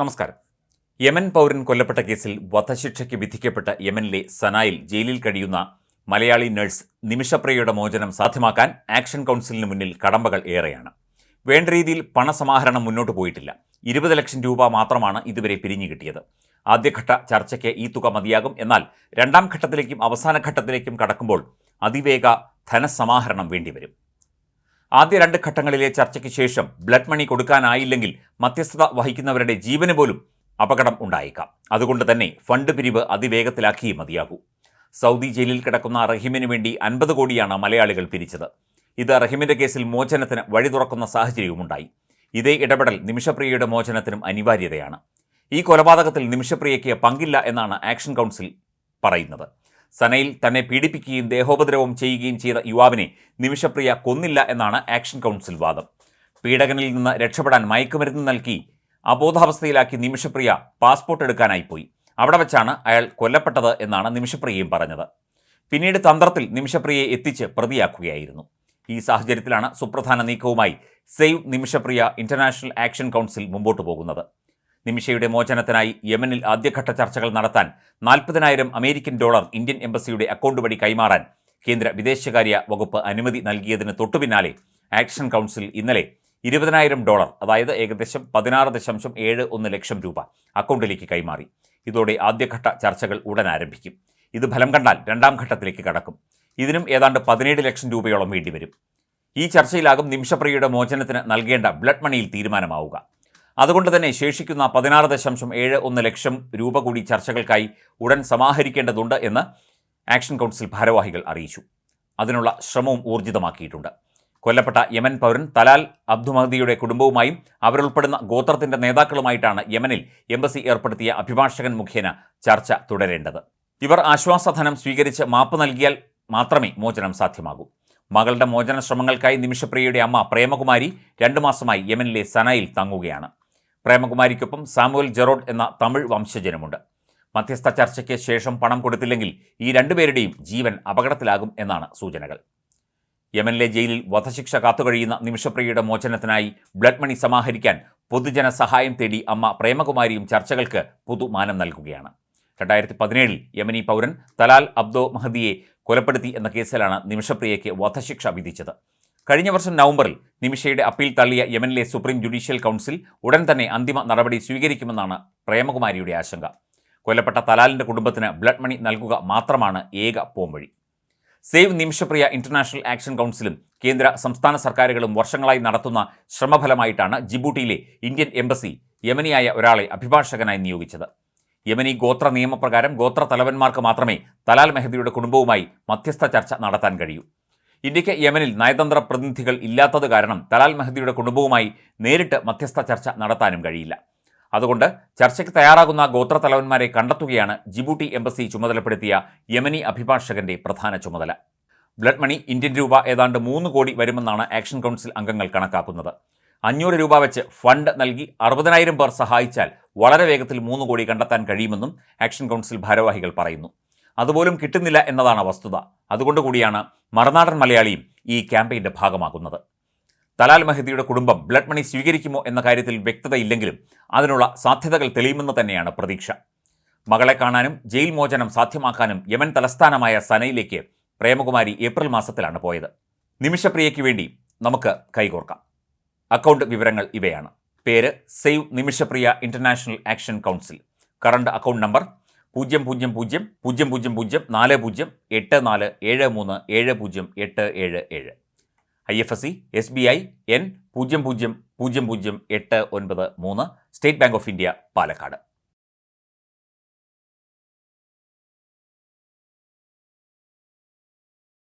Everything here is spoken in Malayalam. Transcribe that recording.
നമസ്കാരം. യമൻ പൗരൻ കൊല്ലപ്പെട്ട കേസിൽ വധശിക്ഷയ്ക്ക് വിധിക്കപ്പെട്ട യമനിലെ സനായിൽ ജയിലിൽ കഴിയുന്ന മലയാളി നഴ്സ് നിമിഷപ്രിയയുടെ മോചനം സാധ്യമാക്കാൻ ആക്ഷൻ കൗൺസിലിന് മുന്നിൽ കടമ്പകൾ ഏറെയാണ്. വേണ്ട രീതിയിൽ പണസമാഹരണം മുന്നോട്ട് പോയിട്ടില്ല. ഇരുപത് ലക്ഷം രൂപ മാത്രമാണ് ഇതുവരെ പിരിഞ്ഞു കിട്ടിയത്. ആദ്യഘട്ട ചർച്ചയ്ക്ക് ഈ തുക മതിയാകും. എന്നാൽ രണ്ടാം ഘട്ടത്തിലേക്കും അവസാന ഘട്ടത്തിലേക്കും കടക്കുമ്പോൾ അതിവേഗ ധനസമാഹരണം വേണ്ടിവരും. ആദ്യ രണ്ട് ഘട്ടങ്ങളിലെ ചർച്ചയ്ക്ക് ശേഷം ബ്ലഡ് മണി കൊടുക്കാനായില്ലെങ്കിൽ മധ്യസ്ഥത വഹിക്കുന്നവരുടെ ജീവന് പോലും അപകടം ഉണ്ടായേക്കാം. അതുകൊണ്ട് തന്നെ ഫണ്ട് പിരിവ് അതിവേഗത്തിലാക്കിയേ മതിയാകൂ. സൗദി ജയിലിൽ കിടക്കുന്ന റഹീമിന് വേണ്ടി അൻപത് കോടിയാണ് മലയാളികൾ പിരിച്ചത്. ഇത് റഹീമിന്റെ കേസിൽ മോചനത്തിന് വഴി തുറക്കുന്ന സാഹചര്യവുമുണ്ടായി. ഇതേ ഇടപെടൽ നിമിഷപ്രിയയുടെ മോചനത്തിനും അനിവാര്യതയാണ്. ഈ കൊലപാതകത്തിൽ നിമിഷപ്രിയയ്ക്ക് പങ്കില്ല എന്നാണ് ആക്ഷൻ കൗൺസിൽ പറയുന്നത്. സനയിൽ തന്നെ പീഡിപ്പിക്കുകയും ദേഹോപദ്രവം ചെയ്യുകയും ചെയ്ത യുവാവിനെ നിമിഷപ്രിയ കൊന്നില്ല എന്നാണ് ആക്ഷൻ കൗൺസിൽ വാദം. പീഡകനിൽ നിന്ന് രക്ഷപ്പെടാൻ മയക്കുമരുന്ന് നൽകി അബോധാവസ്ഥയിലാക്കി നിമിഷപ്രിയ പാസ്പോർട്ട് എടുക്കാനായി പോയി. അവിടെ വെച്ചാണ് അയാൾ കൊല്ലപ്പെട്ടത് എന്നാണ് നിമിഷപ്രിയയും പറഞ്ഞത്. പിന്നീട് തന്ത്രത്തിൽ നിമിഷപ്രിയയെ എത്തിച്ച് പ്രതിയാക്കുകയായിരുന്നു. ഈ സാഹചര്യത്തിലാണ് സുപ്രധാന നീക്കവുമായി save Nimishapriya international action council മുമ്പോട്ട് പോകുന്നത്. നിമിഷയുടെ മോചനത്തിനായി യമനിൽ ആദ്യഘട്ട ചർച്ചകൾ നടത്താൻ നാൽപ്പതിനായിരം അമേരിക്കൻ ഡോളർ ഇന്ത്യൻ എംബസിയുടെ അക്കൗണ്ട് വഴി കൈമാറാൻ കേന്ദ്ര വിദേശകാര്യ വകുപ്പ് അനുമതി നൽകിയതിന് തൊട്ടുപിന്നാലെ ആക്ഷൻ കൗൺസിൽ ഇന്നലെ ഇരുപതിനായിരം ഡോളർ അതായത് ഏകദേശം പതിനാറ് ദശാംശം ഏഴ് ഒന്ന് ലക്ഷം രൂപ അക്കൗണ്ടിലേക്ക് കൈമാറി. ഇതോടെ ആദ്യഘട്ട ചർച്ചകൾ ഉടൻ ആരംഭിക്കും. ഇത് ഫലം കണ്ടാൽ രണ്ടാം ഘട്ടത്തിലേക്ക് കടക്കും. ഇതിനും ഏതാണ്ട് പതിനേഴ് ലക്ഷം രൂപയോളം വേണ്ടിവരും. ഈ ചർച്ചയിലാകും നിമിഷപ്രിയയുടെ മോചനത്തിന് നൽകേണ്ട ബ്ലഡ് മണിയിൽ തീരുമാനമാവുക. അതുകൊണ്ട് തന്നെ ശേഷിക്കുന്ന പതിനാറ് ദശാംശം ഏഴ് ഒന്ന് ലക്ഷം രൂപ കൂടി ചർച്ചകൾക്കായി ഉടൻ സമാഹരിക്കേണ്ടതുണ്ട് എന്ന് ആക്ഷൻ കൗൺസിൽ ഭാരവാഹികൾ അറിയിച്ചു. അതിനുള്ള ശ്രമവും ഊർജിതമാക്കിയിട്ടുണ്ട്. കൊല്ലപ്പെട്ട യമൻ പൗരൻ തലാൽ അബ്ദുമഹദിയുടെ കുടുംബവുമായും അവരുൾപ്പെടുന്ന ഗോത്രത്തിന്റെ നേതാക്കളുമായിട്ടാണ് യമനിൽ എംബസി ഏർപ്പെടുത്തിയ അഭിഭാഷകൻ മുഖേന ചർച്ച തുടരേണ്ടത്. ഇവർ ആശ്വാസധനം സ്വീകരിച്ച് മാപ്പ് നൽകിയാൽ മാത്രമേ മോചനം സാധ്യമാകൂ. മകളുടെ മോചന ശ്രമങ്ങൾക്കായി നിമിഷപ്രിയയുടെ അമ്മ പ്രേമകുമാരി രണ്ടു മാസമായി യമനിലെ സനയിൽ തങ്ങുകയാണ്. പ്രേമകുമാരിക്കൊപ്പം സാമുവൽ ജെറോഡ് എന്ന തമിഴ് വംശജനുമുണ്ട്. മധ്യസ്ഥ ചർച്ചയ്ക്ക് ശേഷം പണം കൊടുത്തില്ലെങ്കിൽ ഈ രണ്ടുപേരുടെയും ജീവൻ അപകടത്തിലാകും എന്നാണ് സൂചനകൾ. യമനിലെ ജയിലിൽ വധശിക്ഷ കാത്തുകഴിയുന്ന നിമിഷപ്രിയയുടെ മോചനത്തിനായി ബ്ലഡ് മണി സമാഹരിക്കാൻ പൊതുജന സഹായം തേടി അമ്മ പ്രേമകുമാരിയും ചർച്ചകൾക്ക് പുതുമാനം നൽകുകയാണ്. രണ്ടായിരത്തി പതിനേഴിൽ യമനി പൗരൻ തലാൽ അബ്ദോ മഹദിയെ കൊലപ്പെടുത്തി എന്ന കേസിലാണ് നിമിഷപ്രിയയ്ക്ക് വധശിക്ഷ വിധിച്ചത്. കഴിഞ്ഞ വർഷം നവംബറിൽ നിമിഷയുടെ അപ്പീൽ തള്ളിയ യമനിലെ സുപ്രീം ജുഡീഷ്യൽ കൗൺസിൽ ഉടൻ തന്നെ അന്തിമ നടപടി സ്വീകരിക്കുമെന്നാണ് പ്രേമകുമാരിയുടെ ആശങ്ക. കൊല്ലപ്പെട്ട തലാലിന്റെ കുടുംബത്തിന് ബ്ലഡ് മണി നൽകുക മാത്രമാണ് ഏക പോംവഴി. സേവ് നിമിഷപ്രിയ ഇന്റർനാഷണൽ ആക്ഷൻ കൗൺസിലും കേന്ദ്ര സംസ്ഥാന സർക്കാരുകളും വർഷങ്ങളായി നടത്തുന്ന ശ്രമഫലമായിട്ടാണ് ജിബൂട്ടിയിലെ ഇന്ത്യൻ എംബസി യമനിയായ ഒരാളെ അഭിഭാഷകനായി നിയോഗിച്ചത്. യമനി ഗോത്ര നിയമപ്രകാരം ഗോത്ര തലവന്മാർക്ക് മാത്രമേ തലാൽ മെഹദിയുടെ കുടുംബവുമായി മധ്യസ്ഥ ചർച്ച നടത്താൻ കഴിയൂ. ഇന്ത്യയ്ക്ക് യമനിൽ നയതന്ത്ര പ്രതിനിധികൾ ഇല്ലാത്തത് കാരണം തലാൽ മെഹദിയുടെ കുടുംബവുമായി നേരിട്ട് മധ്യസ്ഥ ചർച്ച നടത്താനും കഴിയില്ല. അതുകൊണ്ട് ചർച്ചയ്ക്ക് തയ്യാറാകുന്ന ഗോത്ര തലവന്മാരെ കണ്ടെത്തുകയാണ് ജിബൂട്ടി എംബസി ചുമതലപ്പെടുത്തിയ യമനി അഭിഭാഷകന്റെ പ്രധാന ചുമതല. ബ്ലഡ് മണി ഇന്ത്യൻ രൂപ ഏതാണ്ട് മൂന്ന് കോടി വരുമെന്നാണ് ആക്ഷൻ കൗൺസിൽ അംഗങ്ങൾ കണക്കാക്കുന്നത്. അഞ്ഞൂറ് രൂപ വെച്ച് ഫണ്ട് നൽകി അറുപതിനായിരം പേർ സഹായിച്ചാൽ വളരെ വേഗത്തിൽ മൂന്ന് കോടി കണ്ടെത്താൻ കഴിയുമെന്നും ആക്ഷൻ കൗൺസിൽ ഭാരവാഹികൾ പറയുന്നു. അതുപോലും കിട്ടുന്നില്ല എന്നതാണ് വസ്തുത. അതുകൊണ്ട് കൂടിയാണ് മറുനാടൻ മലയാളിയും ഈ ക്യാമ്പയിന്റെ ഭാഗമാകുന്നത്. തലാൽ മെഹദിയുടെ കുടുംബം ബ്ലഡ് മണി സ്വീകരിക്കുമോ എന്ന കാര്യത്തിൽ വ്യക്തതയില്ലെങ്കിലും അതിനുള്ള സാധ്യതകൾ തെളിയുമെന്ന് തന്നെയാണ് പ്രതീക്ഷ. മകളെ കാണാനും ജയിൽ മോചനം സാധ്യമാക്കാനും യമൻ തലസ്ഥാനമായ സനയിലേക്ക് പ്രേമകുമാരി ഏപ്രിൽ മാസത്തിലാണ് പോയത്. നിമിഷപ്രിയയ്ക്ക് വേണ്ടി നമുക്ക് കൈകോർക്കാം. അക്കൗണ്ട് വിവരങ്ങൾ ഇവയാണ്. പേര് save Nimishapriya international action council. Current account number പൂജ്യം പൂജ്യം പൂജ്യം പൂജ്യം പൂജ്യം പൂജ്യം നാല് പൂജ്യം എട്ട് നാല് ഏഴ് മൂന്ന് ഏഴ് പൂജ്യം എട്ട് ഏഴ് ഏഴ്. I F S C S B I N പൂജ്യം പൂജ്യം പൂജ്യം പൂജ്യം എട്ട് ഒൻപത് മൂന്ന് State Bank of India Palakkad.